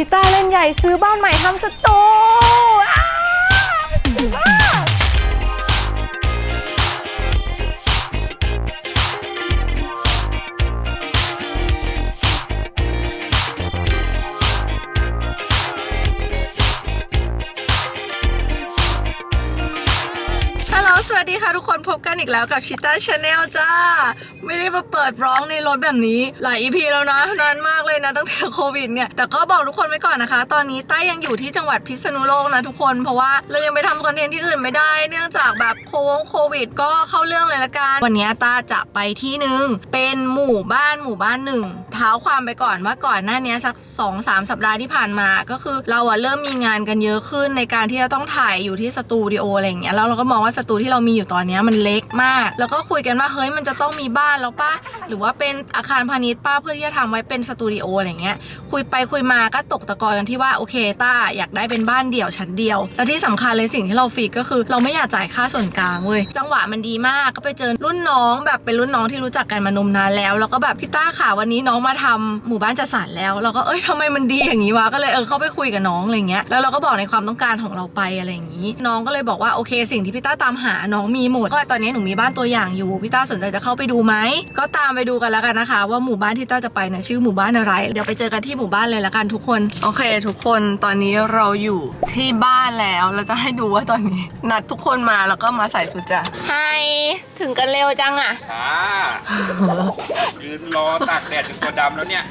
พี่ต้าเล่นใหญ่ซื้อบ้านใหม่ทำสตู สวัสดีค่ะทุกคนพบกันอีกแล้วกับชิต้าชาแนลจ้า ไม่ได้มาเปิดร้องในรถแบบนี้หลาย EP แล้วนะนานมากเลยนะตั้งแต่โควิดเนี่ย แต่ก็บอกทุกคนไว้ก่อนนะคะ ตอนนี้ต้ายังอยู่ที่จังหวัดพิษณุโลกนะทุกคนเพราะว่าเรายังไปทำคอนเทนต์ที่อื่นไม่ได้ เนื่องจากแบบโควงโควิด ก็เข้าเรื่องเลยละกันวันนี้ต้าจะไปที่หนึ่งเป็นหมู่บ้านหมู่บ้านหนึ่งเท้าความไปก่อนว่าก่อนหน้านี้สัก2อสสัปดาห์ที่ผ่านมาก็คือเราอะเริ่มมีงานกันเยอะขึ้นในการที่จะต้องถ่ายอยู่ที่สตูดิโออะไรอย่างเงี้ยแล้วเราก็มองว่าสตูที่เรามีอยู่ตอนนี้มันเล็กมาก แล้วก็คุยกันว่าเฮ้ยมันจะต้องมีบ้านแล้วป้าหรือว่าเป็นอาคารพาณิชย์ป้าเพื่อที่จะทำไว้เป็นสตูดิโออะไรเงี้ยคุยไปคุยมาก็ตกตะกอนกันที่ว่าโอเคต้าอยากได้เป็นบ้านเดี่ยวชั้นเดียว และที่สำคัญเลยสิ่งที่เราฟีกก็คือ เราไม่อยากจ่ายค่าส่วนกลางเว้ยจังหวะมันดีมากก็ไปเจอรุ่นน้องแบบเป็นรุ่นน้องที่รู้จักกันมานมนานแล้ว แล้วก็แบบพี่ต้าค่ะวันนี้น้องมาทำหมู่บ้านจัดสรรแล้วเราก็เอ้ยทำไมมันดีอย่างนี้วะก็เลยเออเข้าไปคุยกับน้องอะไรเงี้ยแล้วเราก็บอกในความต้องการของเราไปอะไรอย่างนี้ น้องก็เลยบอกว่าโอเค สิ่งที่พี่ต้าตามหาน้องมีหมดก็ตอนนี้หนูมีบ้านตัวอย่างอยู่พี่ต้าสนใจจะเข้าไปดูไหมก็ตามไปดูกันแล้วกันนะคะ ว่าหมู่บ้านที่ต้าจะไปนะชื่อหมู่บ้านอะไร เดี๋ยวไปเจอกันที่หมู่บ้านเลยละกันทุกคน โอเค ทุกคนตอนนี้เราอยู่ที่บ้านแล้วเราจะให้ดูว่าตอนนี้ นัดทุกคนมาแล้วก็มาใส่สุดจ้ะไฮ ถึงกันเร็วจังอะช้ายืนรอตากแดดจนตัวดำแล้วเนี่ย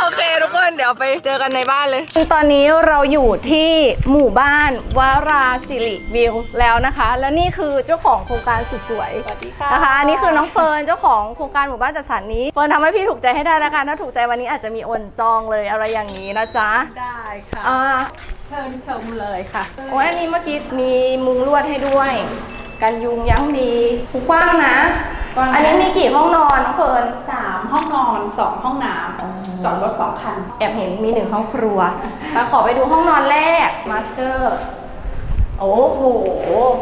โอเคทุกคนเดี๋ยวไปเจอกันในบ้านเลย ตอนนี้เราอยู่ที่หมู่บ้านวาราสิริวิวแล้วนะคะ และนี่คือเจ้าของโครงการสุดสวยสวัสดีค่ะนะคะอันนี้คือน้องเฟิร์นเจ้าของโครงการหมู่บ้านจัดสรรนี้เฟิร์นทำให้พี่ถูกใจให้ได้แล้วกันถ้าถูกใจวันนี้อาจจะมีโอนจองเลยอะไรอย่างนี้นะจ๊ะได้ค่ะ อ่าเชิญชมเลยค่ะ โอ้ยอันนี้เมื่อกี้มีมุงลวดให้ด้วย กันยุงยั้งดีกว้างนะ กว้างนะ อันนี้มีกี่ห้องนอนน้องเฟิร์นสามห้องนอนสองห้องน้ำจอดรถสองคัน แอบเห็นมีหนึ่งห้องครัวอะขอไปดูห้องนอนแรกมาสเตอร์โอ้โห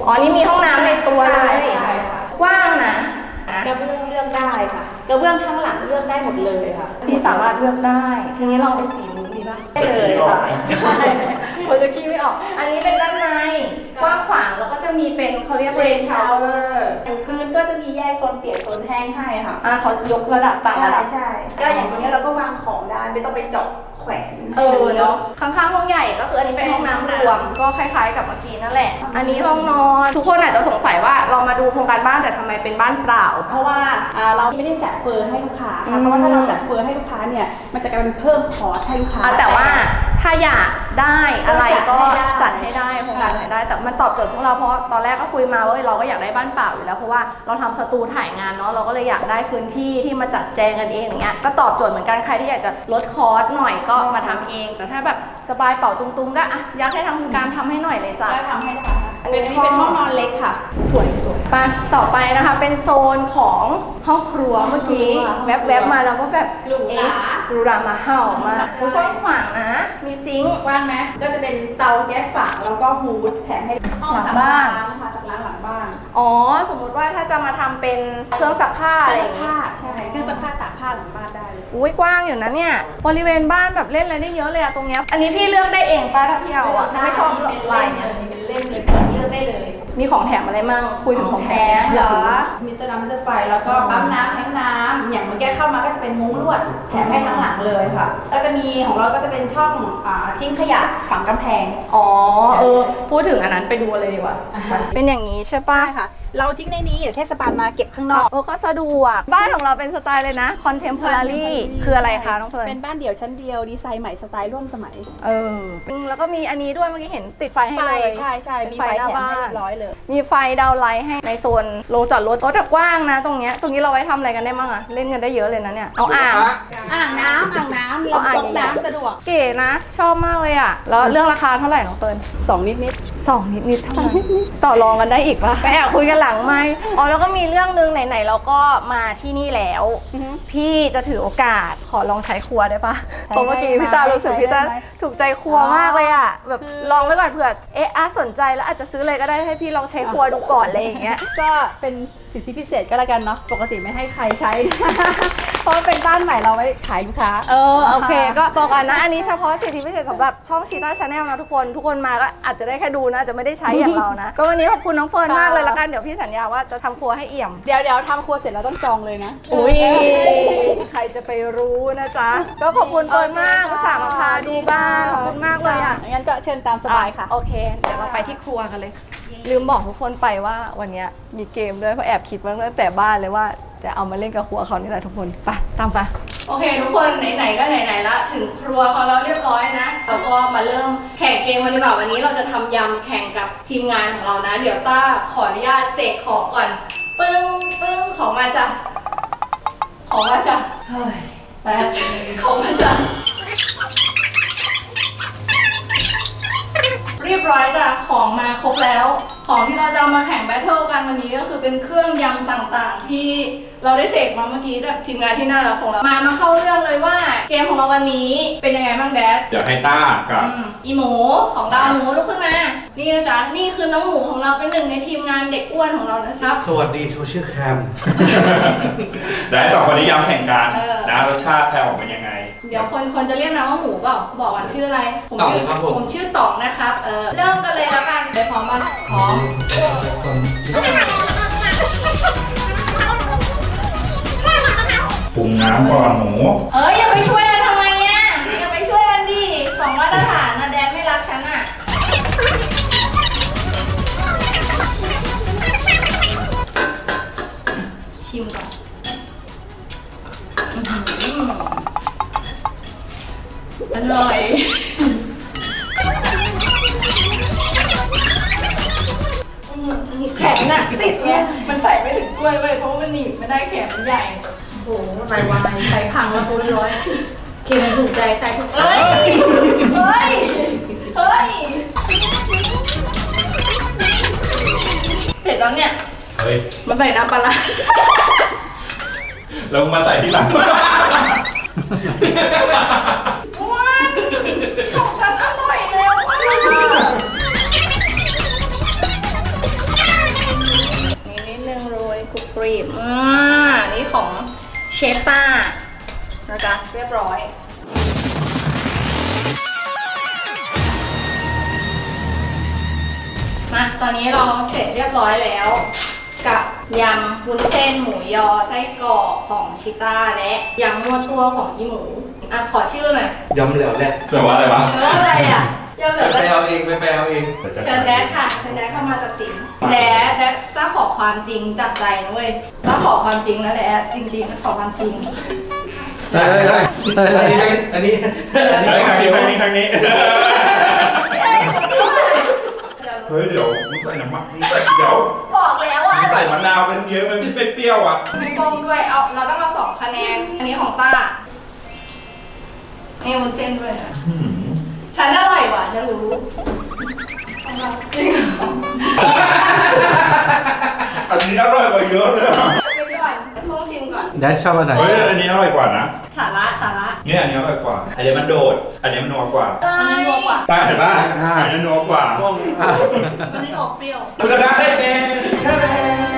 อ๋อนี่มีห้องน้ำในตัวเลยใช่ใช่ค่ะ กว้างนะกระเบื้องเลือกได้ค่ะกระเบื้องทั้งหลังเลือกได้หมดเลยค่ะพี่สามารถเลือกได้ทีนี้ลองเป็นสีมุ้งดีป่ะได้เลยค่ะ คนจะคิดไม่ออก อันนี้เป็นด้านในกว้างขวางแล้วก็จะมีเป็นเขาเรียกเรนชาวเวอร์พื้นก็จะมีแยกโซนเปียกโซนแห้งให้ค่ะ อะเขายกระดับต่างระดับใช่ก็อย่างตรงนี้เราก็วางของได้ไม่ต้องไปเจาะแขวนเออเนาะข้างๆห้องใหญ่ก็คืออันนี้เป็นห้องน้ำรวม ก็คล้ายๆกับเมื่อกี้นั่นแหละ อันนี้ห้องนอน ทุกคนอาจจะสงสัยว่าเรามาดูโครงการบ้านแต่ทำไมเป็นบ้านเปล่า เพราะว่าเราไม่ได้จัดเฟอร์ให้ลูกค้าค่ะเพราะว่าถ้าเราจัดเฟอร์ให้ลูกค้าเนี่ยมันจะกลายเป็นเพิ่มคอร์สให้ลูกค้าอ่แต่ว่าถ้าอยากได้อะไรก็ก็จัจัดดให้ให้ได้ได้โครงการไหนได้ แต่มันตอบโจทย์พวกเราเพราะตอนแรกก็คุยมาว่าเอ้ยเราก็อยากได้บ้านเปล่าอยู่แล้วเพราะว่าเราทำสตูถ่ายงานเนาะเราก็เลยอยากได้พื้นที่ที่มาจัดแจงกันเองอย่างเงี้ยก็ตอบโจทย์เหมือนกันใครที่อยากจะลดคอสหน่อยก็มาทำเอง แต่ถ้าแบบสบายเป่าตุงๆก็อะอยากให้ทางการทำให้หน่อยเลยจ้ะก็ทำให้ได้ค่ะอันนี้อันนี้เป็นห้องนอนเล็กค่ะ สวยสวยไปต่อไปนะคะเป็นโซนของห้องครัวเมื่อกี้ห้องครัวแวบๆมาแล้วก็แบบหรูหราเอ๊ะหรูหรามาเห่ามาใช่กว้างขวางนะ มีซิงค์ว่างไหมก็จะเป็นเตาแก๊สฝาแล้วก็ฮูดแถมให้ห้องหลังซักบ้านล้างค่ะซักล้างหลังบ้านอ๋อ สมมุติว่าถ้าจะมาทำเป็นเครื่องซักผ้าเคอะไรรื่อองย่างซักงี้ผ้าใช่เครื่องซักผ้าตากผ้าหลังบ้านได้เลย อุ้ยกว้างอยู่นะเนี่ย บริเวณบ้านแบบเล่นอะไรได้เยอะเลยอะตรงเนี้ย อันนี้พี่เลือกได้เองป่ะถ้าพี่เอาอะไม่ชอบเป็นลายเล่มเนี่ยเลยเป็นเล่มเลยเลือกได้เลย มีของแถมอะไรมั่งคุยถึงของแถมเหรอ มิเตอร์น้ำมิเตอร์ไฟ แล้วก็ปั๊มน้ำแทงน้ำอย่างเมื่อกี้เข้ามาก็จะเป็นมุ้งลวดแถมให้ทั้งหลังเลยค่ะ ก็จะมีของเราก็จะเป็นช่องอ่าทิ้งขยะฝังกำแพง อ๋อเออพูดถึงอันนั้นไปดูเลยดีกว่าอ่าฮะเป็นอย่างนี้ใช่ป่ะใช่ค่ะ เราทิ้งในนี้เดี๋ยวเทศบาลมาเก็บข้างนอกเออก็สะดวก บ้านของเราเป็นสไตล์เลยนะ contemporary คืออะไรคะน้องเฟิร์นเป็นบ้านเดี่ยวชั้นเดียวดีไซน์ใหม่สไตล์ร่วมสมัย เอออืมแล้วก็มีอันนี้ด้วยเมื่อกี้เห็นติดไฟให้ไฟเลยใช่ใช่มีเป็นไฟไฟหน้าแถมบ้านให้เรียบร้อยเลย มีไฟดาวน์ไลท์ให้ในโซนโรงจอดรถรถแต่กว้างนะ ตรงเนี้ยตรงนี้เราไว้ทำอะไรกันได้บ้างอะเล่นกันได้เยอะเลยนะเนี่ยเอาอ่าง อ่างน้ำอ่างน้ำเอาอ่างลำตกน้ำสะดวก เก๋นะ ชอบมากเลยอะแล้วเรื่องราคาเท่าไหร่น้องเฟิร์นสองนิดนิดสองนิดนิดๆเท่านั้นต่อรองกันได้อีกปะไปแอบคุยกันหลังไหมค์อ๋อแล้วก็มีเรื่องนึงไหนๆเราก็มาที่นี่แล้ว พี่จะถือโอกาสขอลองใช้ครัวได้ปะเพราะเมื่อกี้พี่ตารู้สึกพี่ตาถูกใจครัวมากเลยอะแบบลองไว้ก่อนเผื่อเอ๊ะอาสนใจแล้วอาจจะซื้อเลยก็ได้ให้พี่ลองใช้ครัวดูก่อนอะไรอย่างเงี้ย ก็เป็นสิทธิพิเศษก็แล้วกันเนาะ ปกติไม่ให้ใครใช้ เพราะเป็นบ้านใหม่เราไว้ขายลูกค้า เออโอเค ก็บอกกันนะ อันนี้เฉพาะสิทธิพิเศษสำหรับช่องชีต้าชาแนลนะทุกคน ทุกคนมาก็อาจจะได้แค่ดูนะอาจจะไม่ได้ใช้อย่างเรานะ ก็วันนี้ขอบคุณน้องเฟิร์นมากเลยละกัน เดี๋ยวพี่สัญญาว่าจะทำครัวให้เอี่ยม เดี๋ยวเดี๋ยวทำครัวเสร็จแล้วต้องจองเลยนะ อุ้ยใครจะไปรู้นะจ๊ะ ก็ขอบคุณเฟิร์นมากอุตส่าห์มาพาดูบ้านขอบคุณมากเลยอะ งั้นก็เชิญตามสบายค่ะ โอเค เดี๋ยวเราไปที่ครัวกันเลย ลืมบอกทุกคนไปว่าวันเนี้ยมีเกมด้วยเพราะแอบคิดมาตั้งแต่บ้านเลยว่าจะเอามาเล่นกับครัวเขานี่แหละทุกคนไปตามไปโอเค ทุกคนไหนๆก็ไหนๆละถึงครัวเขาแล้วเรียบร้อยนะเราก็มาเริ่มแข่งเกมกันดีกว่าวันนี้เราจะทำยำแข่งกับทีมงานของเรานะ เดี๋ยวต้าขออนุญาตเสกของก่อนปึ้งปึ้งของมาจ้ะของมาจ้ะเฮ้ยแป๊บของมาจ้ะ รียบร้อยจ้ะของมาครบแล้ว ของที่เราจะเอามาแข่งแบทเทิลกันวันนี้ก็คือเป็นเครื่องยำต่างๆ ที่เราได้เสกมาเมื่อกี้จากทีมงานที่น่ารักของเรา มามาเข้าเรื่องเลยว่าเกมของเราวันนี้เป็นยังไงบ้างแดดเดี๋ยวให้ต้ากับ อืมอีหมูของเราหมูลุกขึ้นมา นี่นะจ๊ะนี่คือน้องหมูของเราเป็นหนึ่งในทีมงานเด็กอ้วนของเรานะครับ สวัสดีโซเชียลแคม เดี๋ยวให้สองคนนี้ย้ำแข่งกันเออ นะรสชาติแทนออกเป็นยังไง เดี๋ยวคนคนจะเรียกนะว่าหมูเปล่าบอกก่อนชื่ออะไร ผมต๋องชื่อครับผม ผมชื่อต๋องนะครับเออเริ่มกันเลยแล้วกันไปพร้อมป่ะพร้อมปรุงน้ำก่อนหมู เอ้ยอย่าไปช่วย ร่อยอื้อหือแขนน่ะติดไงมันใส่ไม่ถึงถ้วยเว้ยเพราะว่ามันหนีบไม่ได้แขนมันใหญ่ โอ้โหไรวายใส่พังแล้วตัวร้อยเค็มถูกใจแต่ถูกใจเฮ้ย เฮ้ย เฮ้ยเผ็ดแล้วเนี่ย เฮ้ยมาใส่น้ำปลาร้าแล้วมึงมาใส่ที่หลัง ยกรุบกรีบอ่านี่ของเชฟต้านะจ๊ะเรียบร้อยมาตอนนี้เราเสร็จเรียบร้อยแล้ว กับยำวุ้นเส้นหมูยอไส้กรอกของชิต้าและยำมั่วตัวของอีหมูอะขอชื่อหน่อยยำเหลวแหละแปลว่าอะไรวะเอออะไรอะ ยำเหลืไปอไปเอาเองไปไปเอาเองเชิญแดดค่ะเชิญแดดเข้ามาตัดสินแดดแดดต้าขอความจริงจากใจนะเว้ยต้าขอความจริงนะแดดจริงๆขอความจริงได้ได้ได้อันนี้อันนี้อันนี้เฮ้ยครั้งนี้ครั้งนี้ครั้งนี้เดี๋ยวเฮ้ยเดี๋ยวมึงใส่น้ำมันมึงใส่เดี๋ยวบอกแล้วว่ามึงใส่มะนาวไปเยอะมันไม่เปรี้ยวอะไม่ฟองด้วยเอาเราต้องเอาสองคะแนน อันนี้ของต้านี่วุ้นเส้นด้วยนะหืม ฉันอร่อยว่ะจะรู้จริงเหรออันนี้อร่อยกว่าเยอะเลยอะไปก่อนฟองชิมก่อน แดนชอบอันไหนเฮ้ยอันนี้อร่อยกว่านะสาระสาระเนี่ยอันนี้อร่อยกว่า อันนี้มันโดด อันนี้มันนัวกว่าอันนี้นัวกว่าตาเห็นปะอันนี้นัวกว่าต้องอะอันนี้ออกเปรี้ยว คุณจะได้เจนกวง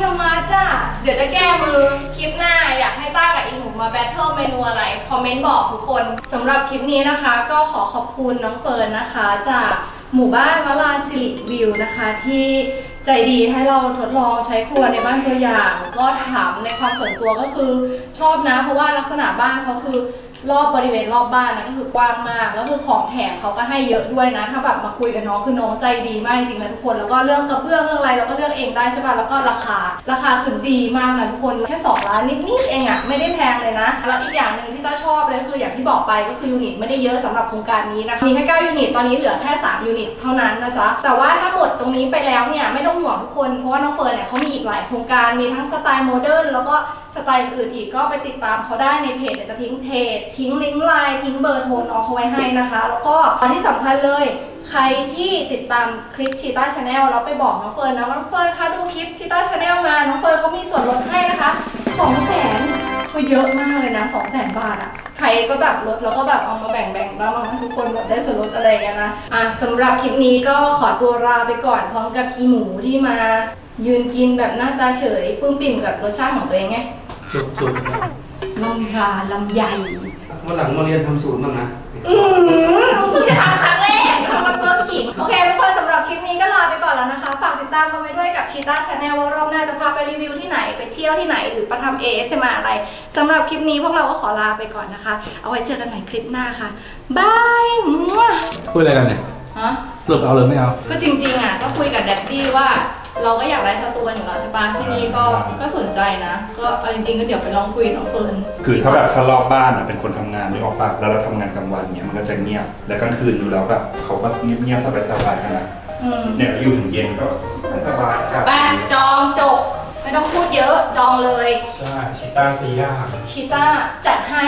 ชะมัดอะ เดี๋ยวจะแก้มือ คลิปหน้าอยากให้ต้ากับอีหนูมาแบทเทิลเมนูอะไร คอมเมนต์บอกทุกคนสำหรับคลิปนี้นะคะ ก็ขอขอบคุณน้องเฟิร์นนะคะ จากหมู่บ้านวลาสิริวิวนะคะ ที่ใจดีให้เราทดลองใช้ครัวในบ้านตัวอย่าง ก็ถามในความส่วนตัวก็คือชอบนะ เพราะว่าลักษณะบ้านเขาคือ รอบบริเวณรอบบ้านนะก็คือกว้างมาก แล้วคือของแถมเขาก็ให้เยอะด้วยนะ ถ้าแบบมาคุยกับน้องคือน้องใจดีมากจริงๆนะทุกคน แล้วก็เรื่องกระเบื้องเรื่องอะไรเราก็เลือกเองได้ใช่ป่ะ แล้วก็ราคา ราคาคือดีมากนะทุกคน แค่2ล้านนิดๆเองอะไม่ได้แพงเลยนะ แล้วอีกอย่างหนึ่งที่ต้าชอบเลยคืออย่างที่บอกไปก็คือยูนิตไม่ได้เยอะสำหรับโครงการนี้นะคะ มีแค่9ยูนิต ตอนนี้เหลือแค่ 3 ยูนิต เท่านั้นนะจ๊ะ แต่ว่าถ้าหมดตรงนี้ไปแล้วเนี่ยไม่ต้องห่วงทุกคน เพราะว่าน้องเฟิร์นเนี่ยเขามีอีกหลายโครงการ มีทั้งสไตล์โมเดิร์นแล้วก็สไตล์อื่นอีกก็ไปติดตามเขาได้ในเพจเดี๋ยวจะทิ้งเพจทิ้งลิงก์ไลน์ทิ้งเบอร์โทรน้องเขาไว้ให้นะคะ แล้วก็ที่สำคัญเลยใครที่ติดตามคลิปชีต้าชาแนลแล้วไปบอกน้องเฟิร์นนะว่าน้องเฟิร์นคะดูคลิปชีต้าชาแนลมา น้องเฟิร์นเขามีส่วนลดให้นะคะ2 0 0 0 0นคือเยอะมากเลยนะ2 0 0 0 0 0บาทอะใครก็แบบลดแล้วก็แบบเอามาแบ่งแบ่งๆแล้วมาให้ทุกคนแบบได้ส่วนลดอะไรอย่างเงี้ยนะอะสำหรับคลิปนี้ก็ขอตัวลาไปก่อนพร้อมกับอีหมูที่มา ยืนกินแบบหน้าตาเฉยปลื้มปิ่มกับรสชาติของตัวเองไงสุดสุดล่องราลำไย วันหลังมาเรียนทำสูตรบ้างนะ อืมเพิ่งจะทำครั้งแรกทำมาตัวขิง โอเคทุกคนสำหรับคลิปนี้ก็ลาไปก่อนแล้วนะคะ ฝากติดตามกันไปด้วยกับชีต้าชาแนลว่ารอบหน้าจะพาไปรีวิวที่ไหน ไปเที่ยวที่ไหน หรือไปทำ ASMR อะไรสำหรับคลิปนี้พวกเราก็ขอลาไปก่อนนะคะ เอาไว้เจอกันใหม่คลิปหน้าค่ะบายมั่วคุยอะไรกันเนี่ยฮะ สรุปเอาเลยไม่เอา ก็จริงๆอะก็คุยกับแดดดี้ว่า เราก็อยากได้สตูนอยู่แล้วใช่ปะที่นี่ก็ก็สนใจนะ ก็เอาจริงๆก็เดี๋ยวไปลองคุยกับน้องเฟิร์นคือถ้าแบบถ้ารอบบ้านอะเป็นคนทำงานไม่ออกปะแล้วเราทำงานกลางวันเนี่ยมันก็จะเงียบแล้วกลางคืนดูแล้วแบบเขาก็เงียบๆสบายๆกันนะอืมเนี่ยอยู่ถึงเย็นก็สบายครับไปจองจบ ไม่ต้องพูดเยอะจองเลย ใช่ ชิต้าซีย่าชีต้าจัดให้